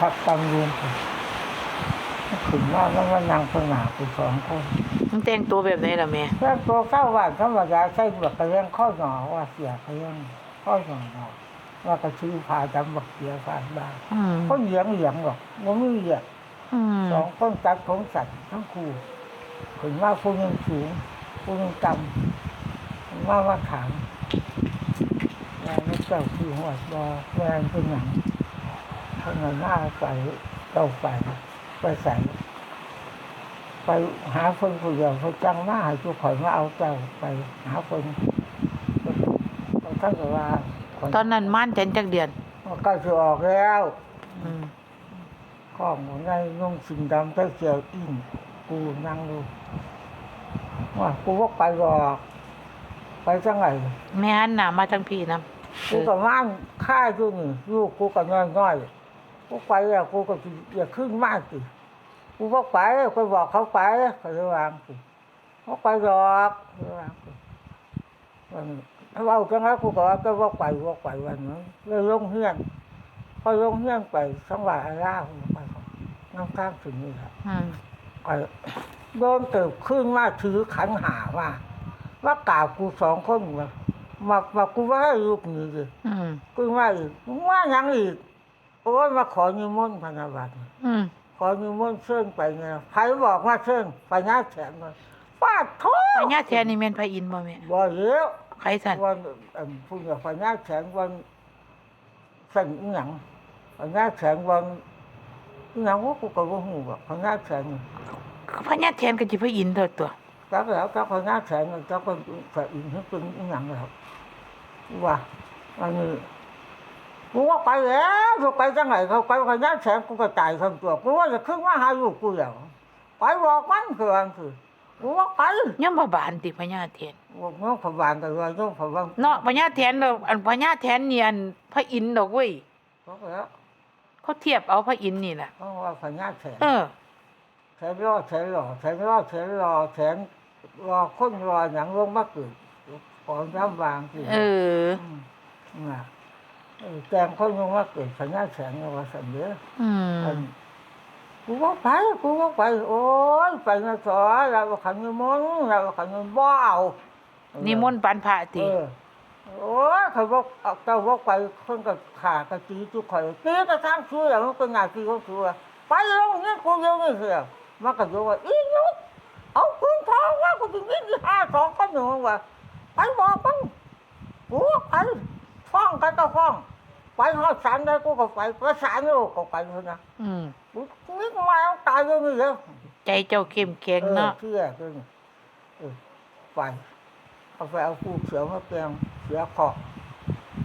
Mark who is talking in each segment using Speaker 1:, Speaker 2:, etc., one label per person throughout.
Speaker 1: พักตังรวมกันขึ้นมาแล้วมันนั่งสนากูสองคน
Speaker 2: มึงแต่งตัวแบบไหนล่ะแม่
Speaker 1: แล้วตัวเข้าบ้านธรรมดาใส่บักกระเลี้ยงข้อหนอว่าเสียกระเลี้ยงข้อหนอหนอว่ากระชื่อพาจำบักเสียฟาดบ้าน
Speaker 2: อืม
Speaker 1: คนเหลียงเหลียงหรอกมันไม่เหลียง
Speaker 2: อืม
Speaker 1: สองคนตัดของสัตว์ทั้งคู่ถึงว่าผู้หนึงสูงผู้หนึงต่ำถึงว่าว่าขามแล้วเจ้าคือหัวบอแมนเป็นหนัง คนไหนหน้าใส่เต้าไปไปใส่ไปหาคนผู้เดียวเขาจังหน้าให้ทุกคนมาเอาเจ้าไปหาคนเขาท่านก็ว่าคน
Speaker 2: ตอนนั้นม่านจันจักเดือน
Speaker 1: มันก็จะออกแล้ว
Speaker 2: อืม
Speaker 1: ข้องของไงนุ่งสิ่งดำเต้าเกี่ยวอิ่มกูนั่งดูว่ากูว่าไปหรอกไปจังไง
Speaker 2: แม่หันหน้ามาทางพี่นํ
Speaker 1: กูกับว่างค่ายอยู่นี่ลูกกูกับน้อยน้อยๆ กูไปแล้วกูก็สิอย่าขึ้นมากสิกูว่าไปกูบอกเขาไปเขาจะวางสิเขาไปหรอกเขาจะวางสิวันนี้เขาเอาจังไงกูก็ว่าก็ว่าไปว่าไปวันนั้นเลยลงเฮียนพอลงเฮียนไปสังหวะอาราผมไปน้ำข้างถึงนี่ครับ
Speaker 2: อืม
Speaker 1: ก็โดนเติบขึ้นมาถือขันหาว่าว่ากล่าวกูสองคนว่ามามากูว่าให้ลูกนี่ดิ
Speaker 2: อืม
Speaker 1: กูว่าอีกมึงว่าหยังอีก โอ้ยมาขอนิมนต์พระนาบัติ
Speaker 2: อืม
Speaker 1: ขอนิมนต์เชิญไปไงใครบอกว่าเชิญไปหน้าแขนมาป้าโทษ
Speaker 2: พญาแทนนี่แม่นพระอินทร์บ่แม่
Speaker 1: บ่เลี้ยว
Speaker 2: ใครสั่น
Speaker 1: วันอันพูดกับไปหน้าแขนวันสั่งอีหยังไปหน้าแขนวันอีหยังว่ากูก็บ่ฮู้ว่าไปหน้าแขน
Speaker 2: พญาแทนก็สิพระอินทร์เท่าตัว
Speaker 1: จักแล้วจักคนหน้าแข็งจักคนใส่อินให้เป็นอีหยังแล้วว่าอันนี้ กูว่าไปแล้วกูไปจังไหนเขาไปคนหน้าแข็งกูก็ตายทั้งตัวกูว่าจะขึ้นมาหาลูกกูแล้วไปบอกมันคืออันคือกูว่าไป
Speaker 2: ยังบ่บานติพญาแทน
Speaker 1: บอกน้องผบานกันว่าน้องผบาน
Speaker 2: เนาะพญาแทนเราอันพญาแทนนี่อันพระอินทร์ดอกเว้ย
Speaker 1: เขาก็แล้ว
Speaker 2: เขาเทียบเอาพระอินทร์นี่ล่ะ
Speaker 1: เขาว่าคนหน้าแข็ง
Speaker 2: เออ
Speaker 1: แข็งรอแข็งรอแข็งรอแข็งรอแข็งรอคนรอหยังลงมาเกิดของน้ำวางสิ
Speaker 2: เออ
Speaker 1: มน่ะเออ แกงคนยังว่าเกิดสัญญาแสงว่าสันเดีย
Speaker 2: อืม
Speaker 1: อันกูว่าไปกูว่าไป โอ้ยไปนะสอเราว่าขันยมนต์เราว่าขันยมนต์บ่เอา
Speaker 2: นิมนต์ปานพระ
Speaker 1: เอ
Speaker 2: ติ
Speaker 1: อโอ้ยเขาบอกเอาเจ้าบอกไปคนกับขากระจีทุกคนตีกระทั่งช่วยแล้วมันเป็นงานที่เขาช่วยไปลงนี่กูยังไม่เสียมันก็บอกว่าอีนุกเอาปืนทองว่ากูจะยิงห้าสองก็หนึ่งว่าไปบอกมันกูว่าไป ฟ้องกันก็ฟ้องไปหอดศาลได้กูก็ไปประสานโลกก็ไปเลยนะ
Speaker 2: อืม
Speaker 1: กูนึกมาเอาตายเลยนี่เลย
Speaker 2: ใจเจ้าเข้มแข็ง
Speaker 1: เออ
Speaker 2: เนาะ
Speaker 1: เชื่อเลยเออไปเอาไปเอาผู้เขียวมาเปลียงเสียขอบ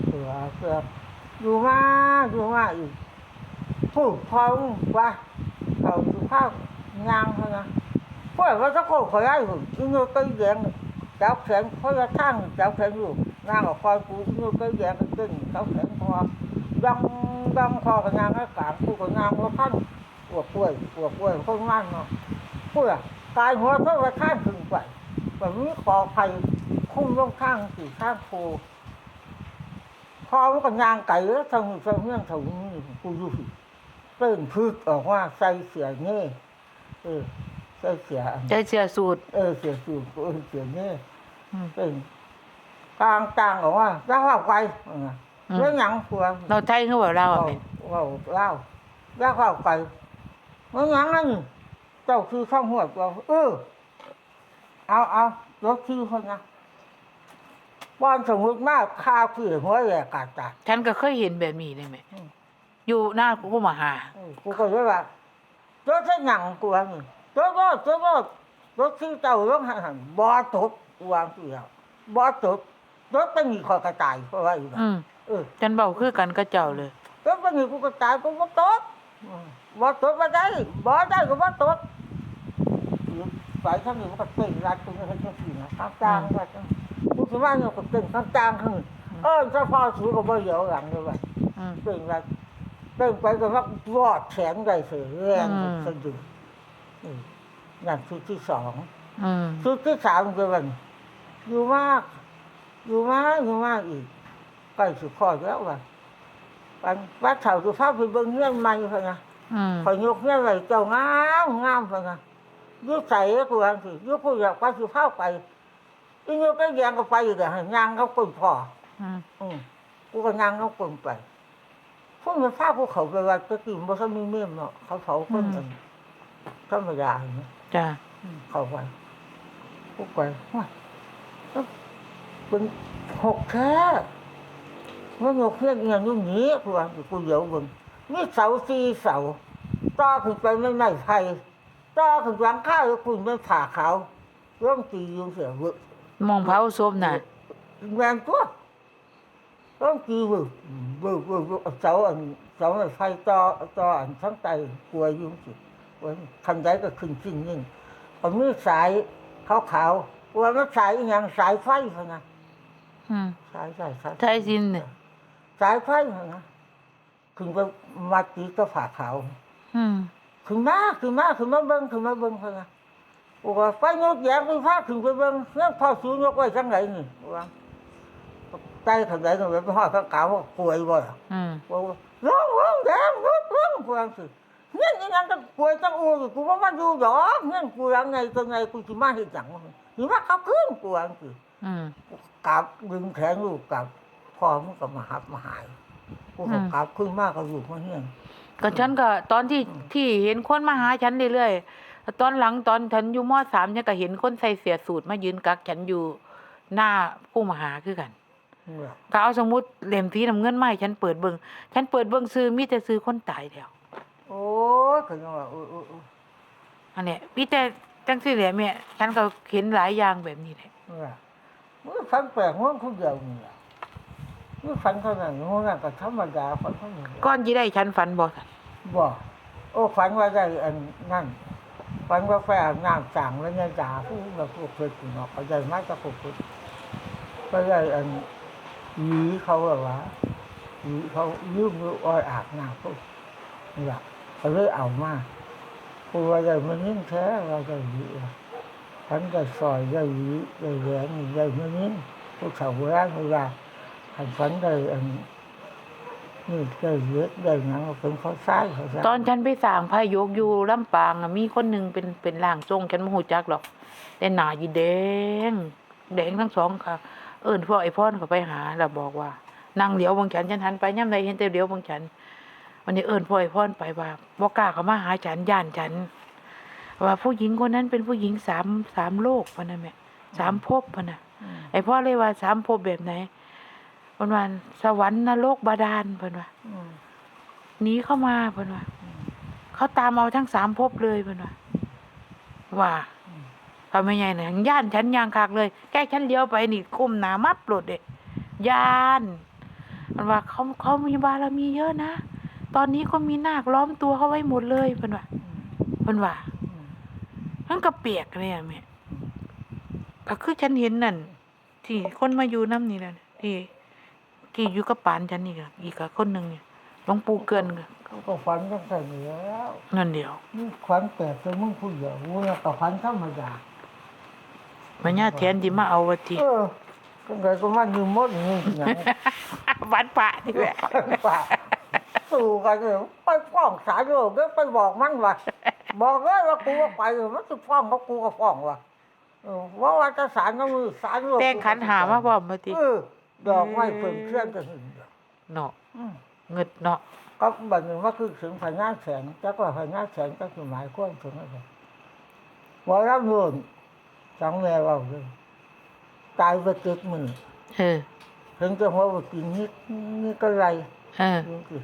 Speaker 1: เสือเสืออยู่มาอยู่มาอีกผู้พอมึงว่าเขาสุภาพงางเขานะพวกเขาจะโกขอยายหุ่นอีนู้นก็แยงเจ้าแขนเขาจะทั้งเจ้าแขนอยู่งางกับคอยกูนู้นก็แยงกันตึงเจ้าแขนคอดังดังคอกับงางก็กลางกูกับงางว่าขั้นปวดป่วยปวดป่วยคนนั่นเนาะเพื่อกายหัวเท่าไรข้างถึงไปแบบนี้ขอไฟคุ้มลงข้างสี่ข้างโคพอมันก็ยางไก่แล้วทางทางเรื่องทางนี้กูอยู่สิเต้นพืชออกว่าใส่เสียเงี้ยเออใส่เสียอัน
Speaker 2: ใจเสียสูตร
Speaker 1: เออเสียสูตรเออเสียเงี้ยเป็น กลางกลางออกว่าแล้วว่าไกลเออ
Speaker 2: อืม
Speaker 1: แล้วหยังกลัว
Speaker 2: เราไทยคือว่าเราวอะแม่
Speaker 1: ว่าเล่าแล้วเข้าไปเมื่อยังนั่นเจ้าคือข้างหัวเราเออเอาเอารถชื่อคนนะบ้านสมมติมากข้าวคือหัวแหลกกาดตา
Speaker 2: ฉันก็เคยเห็นแบบนี้เลยแม่
Speaker 1: อืม
Speaker 2: อยู่หน้ากูก็มาหา
Speaker 1: เออกูก็เลยว่ารถเส้นหนังกูว่านี่รถรถรถรถรถชื่อเจ้ารถหันหันบอตกกูวางเสียบอตก รถเป็นมีคอกระต่ายเพราะว่าอยู่
Speaker 2: อืม
Speaker 1: เออ
Speaker 2: ฉันเบาคือกันก็เจ้าเลย
Speaker 1: รถเป็นมีกูกระต่ายกูบ่ตกบอตกมาได้บอได้ก็บอตกไปข้างนี้มันก็เต่งรัดตรงนี้ให้เจ้าสีนะข้างกลางว่าจังกูคิดว่าเนี่ยก็เต่งข้างกลางข้างนี้เออเจ้าพ่อสูก็บ่เหลียวหลังเลยว่ะเต่งรัดเต่งไปก็ว่าวอดแขนได้เสียแรงสะดุดนั่นชุดที่สองชุดที่สามคือวันอยู่มาก อยู่มากอยู่มากอีกใกล้สุดข้อดแล้วว่ะไปปันวัดเถาสุภาพไปเบิ่งเงี้ยนใหม่เพิ่นนะ
Speaker 2: อืม
Speaker 1: พอยกเงี้ยนไว้เจ้างามงามเพิ่นนะอยุใส่กูว่าสิอยุกูอยากไปสุภาพไปอีโยก็แยงก็ไปอยู่แต่ให้ยางเขาคนพ่อ
Speaker 2: อืม
Speaker 1: อืมกูก็นั่งเขาคนไปพวกมันพาพวกเขาไปวัดตะกี้มันเขามีเมี่ยมเนาะเขาเผาคนกันธรรมดาเนาะ
Speaker 2: จ้ะ
Speaker 1: อืมเขาไปพวกไปว่า เอ้าเป็นหกแค่ว่าหกเพี้ยนอย่างนี้นี้กูว่ากูเดี๋ยวเบึงนี่เสาสี่เสาต่อขึ้นไปไม่ไม่ไผ่ต่อขึ้นหลังข้าวแล้วคุณไม่ผ่าเขาร่มตียุงเสียเวะ
Speaker 2: มองเผาศพน่ะ
Speaker 1: แรงตัวต้องกีบึบึบึบึเสาอันเสาอันไฟต่อต่ออันทั้งไตกลัวอยุ่งสิว่าคันใดก็ขึ้นจริงยิ่งผมมีสายขาวขาวๆว่ามันสายอหย่างสายไฟเขานะ
Speaker 2: อืม
Speaker 1: สายสายสาย
Speaker 2: ใช่สินเนี่ย
Speaker 1: สายไฟเขานะขึ้นไปมาตีก็ผ่าขาว
Speaker 2: อืม
Speaker 1: ขึ้นมาขึ้นมาขึ้นมาเบิ้งขึ้นมาเบิ้งเขานะว่าไฟยกแยงไปพาขึ้นไปเบิ้งเรื่องพอสูงยกไว้จังไหนนี่ว่าใจขันไหนกันไปหอดพระกาวว่าป่วยบ่ล่ะ
Speaker 2: อืม
Speaker 1: ว่าร้องร้องแดงร้องร้องพวงสิเงี้ยนี่ยังจะป่วยจังอูอยู่กูว่ามาดูดอกเงี้ยกูยังไงตัวไงกูจะมาเห็นจังวะนี่ว่าเขาขึ้นกูอังสิ
Speaker 2: อืม
Speaker 1: กลับดึงแขนลูกกลับพอมันก็มาหับมาหายกูก็กลับขึ้นมากก็อยู่มาเฮียน
Speaker 2: ก็ฉันก็ตอนที่ที่เห็นคนมาหาฉันเรื่อยๆตอนหลังตอนฉันอยู่มสามฉันก็เห็นคนใส่เสียสูทมายืนกักฉันอยู่หน้าผู้มาหาคือกัน
Speaker 1: เนี่ย
Speaker 2: ก็เอาสมมุติเล่มสีน้ำเงินมาให้ฉันเปิดเบิ่งฉันเปิดเบิ่งซื้อมีแต่ซื้อคนตายแล้ว
Speaker 1: โอ้ยก็ยังว่าโอ้ยโอ้ยโอ้ย
Speaker 2: อันเนี้ยมีแต่จังซี่แหละแม่ฉันก็เห็นหลายอย่างแบบนี้แหละ
Speaker 1: เนี่ย มันฝันแปลกมันคนเดียวนี่แหละมันฝันเท่านั้นมันนั่นก็ธรรมดาฝันเท่านั้น
Speaker 2: ก่อนสิได้ฉันฝันบ่ซั่น
Speaker 1: บ่โอ้ฝันว่าได้อันนั่นฝันว่าแฟอาบน้ำสั่งแล้วเนี่ยด่าผู้แบบพวกเพื่อนกูเนาะเขาใจมากกับพวกเพื่อนก็ได้อันหยีเขาแบบว่าหยีเขายืมมืออ้อยอาบน้ำพวกนี่แหละเขาเลยเอามากูว่าได้มันยิ่งแท้ว่าได้หยีอะ ฝันได้ซอยได้หยีได้แหวนได้มันยิ่งพวกชาวโบราณเวลาหันฝันได้อันนี่ได้เยอะได้หยังเป็นเขาใช้เขาใช้
Speaker 2: ตอนฉันไปสร้างพายกอยู่ลำปางอะมีคนหนึ่งเป็นเป็นร่างทรงฉันบ่ฮู้จักหรอก แต่หน้ายีแดง แดงทั้งสองค่ะ เอิ้นพ่อไอ้พ่อนเขาไปหาแล้วบอกว่านั่งเหลียวบางฉันฉันหันไปย่ำใดเห็นแต่เหลียวบางฉันวันนี้เอิ้นพ่อไอ้พ่อนไปว่าบ่กล้าเขามาหาฉันย่านฉัน ว่าผู้หญิงคนนั้นเป็นผู้หญิงสามสามโลกพะนะแม่สามภพพะนะ
Speaker 1: อืม
Speaker 2: ไอ้พ่อเลยว่าสามภพแบบไหนเพิ่นว่าสวรรค์นรกบาดาลเพิ่นว่า
Speaker 1: อืม
Speaker 2: หนีเข้ามาเพิ่นว่าเขาตามเอาทั้งสามภพเลยเพิ่นว่าว่าเขาไม่ใหญ่นะย่านฉันยางคากเลย แก้ฉันเลี้ยวไปนี่ก้มหนามับโลดเด็ย่านมันว่าเขาเขามีบารมีเยอะนะ ตอนนี้ก็มีนาคล้อมตัวเขาไว้หมดเลยเพิ่นว่าเพิ่นว่า
Speaker 1: อื ม
Speaker 2: มันก็เปียกเลยอะแม่ก็คือฉันเห็นนั่นที่คนมาอยู่น้ำนี่นั่นที่ที่อยู่กับปานฉันนี่ก็อีกกับคนหนึ่งเนี่ยหลวงปู่เกินก็
Speaker 1: เขาก็ฝันตั้งแต่เหนือแล้ว
Speaker 2: นั่นเดียว
Speaker 1: นี่ขวัญแปลกแต่มึงผู้เดียวกูเนี่ยก็ฝันธรรมดา
Speaker 2: มันย่าแทนที่มาเอาวะที
Speaker 1: เออก็เลยก็มันอยู่หมดนี่อย่าง
Speaker 2: วัดป่านี่แหละ
Speaker 1: ป่าสู้กันเลยไปฟ้องศาลโลกแล้วไปบอกมันว่า บอกเลยว่ากูว่าไปมันจะฟ้องเขากูก็ฟ้องว่ะเออว่าว่าจะศาลก็มือศาลโลก
Speaker 2: แต่งขันหามาพร้อมมาที
Speaker 1: เออดอกไม้เพิ่มเคลื่อนกันหนึ่งเดียว
Speaker 2: เนาะ
Speaker 1: อืม
Speaker 2: เงิดเนาะ
Speaker 1: ก็บัดนึงว่าคือถึงพญาแสงจักว่าพญาแสงก็คือหมายความถึงอะไรว่ารับนูนสังแม่ว่าเลยตายไปเจ็ดมือ
Speaker 2: เออ
Speaker 1: ถึงจะหัวว่ากินนี่นี่ก็ไร
Speaker 2: เออ
Speaker 1: นี่คือ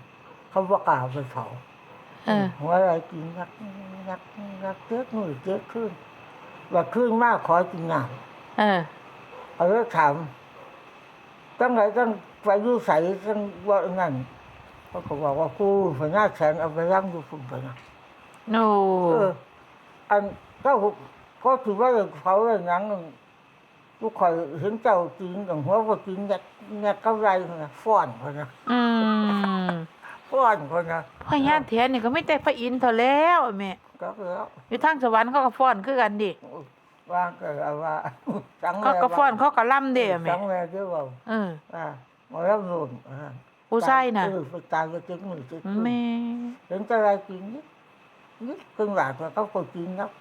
Speaker 1: เขาว่ากล่าวไปเผา
Speaker 2: เออ
Speaker 1: หัวอะไรกินนักนักนักเจ็ดมือเจ็ดขึ้นว่าขึ้นมากขอกินงาน
Speaker 2: เออ
Speaker 1: เอาแล้วถามตั้งไหนตั้งไปยูใส่ตั้งว่างั้นเขาก็บอกว่ากูพญาแสงเอาไปย่างดูฝุ่นไปนะ
Speaker 2: โน
Speaker 1: เอออันก็ก็ถือว่าเขาอย่างนั้นลูกคอยเห็นเจ้าจริงกับหัวก็จริงแยกแยกก็ไรนะฟ้อนคนนะ
Speaker 2: อืม
Speaker 1: ฟ้อนคนนะ
Speaker 2: พ่อย่าแทนนี่ก็ไม่แต่พระอินทร์เท่าแล้วแม่
Speaker 1: ก็แล้ว
Speaker 2: อยู่ทางสวรรค์เขาก็ฟ้อนคือกันดิ
Speaker 1: ว่าก็เอาว่าสัง
Speaker 2: เขาก็ฟ้อนเขาก็ล่ำเด้อะแม่
Speaker 1: สังแม่เจ้าว่า
Speaker 2: เออ
Speaker 1: อ่ามาแล้วโน่นอ่า
Speaker 2: ผู้ชายน่ะ
Speaker 1: เออไปตายก็จึงมือจึง
Speaker 2: แม่
Speaker 1: เห็นจะอะไรกินนี่นี่ครึ่งหลานเขาก็กินนับ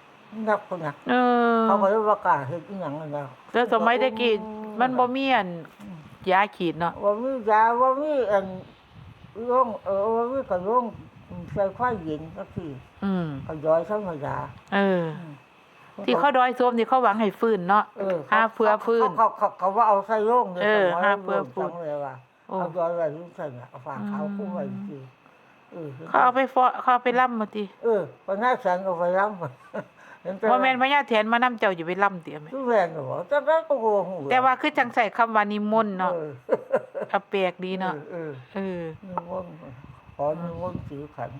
Speaker 1: นับคนนัก
Speaker 2: เออ
Speaker 1: เขาก็เลยประกาศเห็นอีหยังนั่นนะ
Speaker 2: แล้วสมัยตะกี้มันบ่มีอันยาขีดเนาะ
Speaker 1: ว่ามียาว่ามีอัน ร่องเออว่ามีกระร่องใส่ควายเย็นก็คือ
Speaker 2: อืม
Speaker 1: ก็ย้อยธรรมดา
Speaker 2: เออ ที่เขาดอยโซมที่เขาหวังให้ฟื้นเนาะ
Speaker 1: เออ
Speaker 2: หาเฟือฟื้น
Speaker 1: เขาเขาเขาว่าเอาใส่ร่องเนี่ย
Speaker 2: เออ
Speaker 1: สมัย
Speaker 2: หาเฟือฟื้น
Speaker 1: ร่งจังเลยว่า
Speaker 2: โอ้
Speaker 1: เอาย้อยไว้ที่ใส่เนี่ยเอาฝากเขา
Speaker 2: อืม
Speaker 1: คุ้มไว้จริงเออ
Speaker 2: เขาเอาไปฟอเขาเอาไปล่ำมาติ
Speaker 1: เออพอหน้าแสงเอาไปรับเห็นแต่
Speaker 2: บ่แม่นพญาแถนมานำเจ้าอยู่ไปล่ำเตียแม่
Speaker 1: ทุแรงเหรอแต่ก็ก็โกหก
Speaker 2: แต่ว่าคือจังใส่คำว่านิมนต์เนาะ
Speaker 1: เออ
Speaker 2: เอาแปลกดีเนาะ
Speaker 1: เออ
Speaker 2: เออ
Speaker 1: นิมนต์ขอนิมนต์สีขัน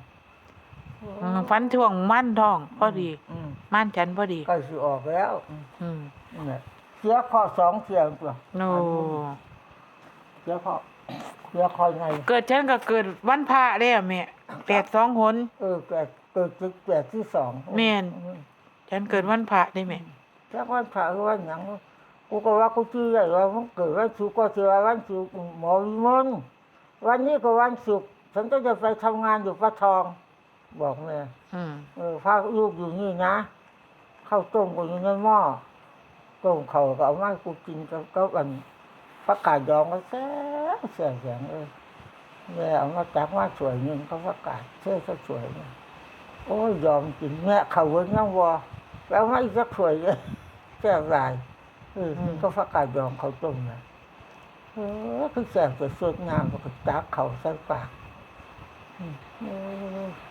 Speaker 2: อืมฟันช่วงมั่นท้องพอดี
Speaker 1: อืม
Speaker 2: ม่านฉันพอดี
Speaker 1: ใกล้สิออกแล้ว อืม
Speaker 2: อืม
Speaker 1: นี่นแหละเสียข้อสองเสียงตัว
Speaker 2: โน
Speaker 1: เสียข้อเสียข้อไง
Speaker 2: เกิดฉันก็เกิดวันพระแล้วแม่แปดสองหน
Speaker 1: เออเกิดเกิดจุดแปดที่สอง
Speaker 2: แม่น
Speaker 1: อื
Speaker 2: ฉันเกิดวันพระได้แม่
Speaker 1: แล้ววันพระคือวันหยัง กูก็ว่ากูชื่ออะไรว่ามันเกิดวันศุกร์ก็เสียวันศุกร์หมอวิมลวันนี้ก็วันศุกร์ฉันก็จะไปทำงานอยู่ปะทอง บอกแม่
Speaker 2: อืม
Speaker 1: เออพาลูกอยู่นี่นะข้าวต้มก็อยู่ในหม้อต้มเขาวก็เอามาให้กูกินกับกับอันผักกาดดองก็แซ่บแซ่บแสงเออแม่เอามาจักมาสวยหนึ่งก็ผักกาดเท่ก็สวยเนี่ยโอ้ยยอมกินแม่เขาเวิ้งยังวอแล้วมาอีกสักถ้วยเลยแซ่บหลาย เออมันก็ผักกาดดองเขาวต้มนะเออคือแซ่บแต่สดน้ำแล้วก็ตักเขาใส่ปากอืมเออ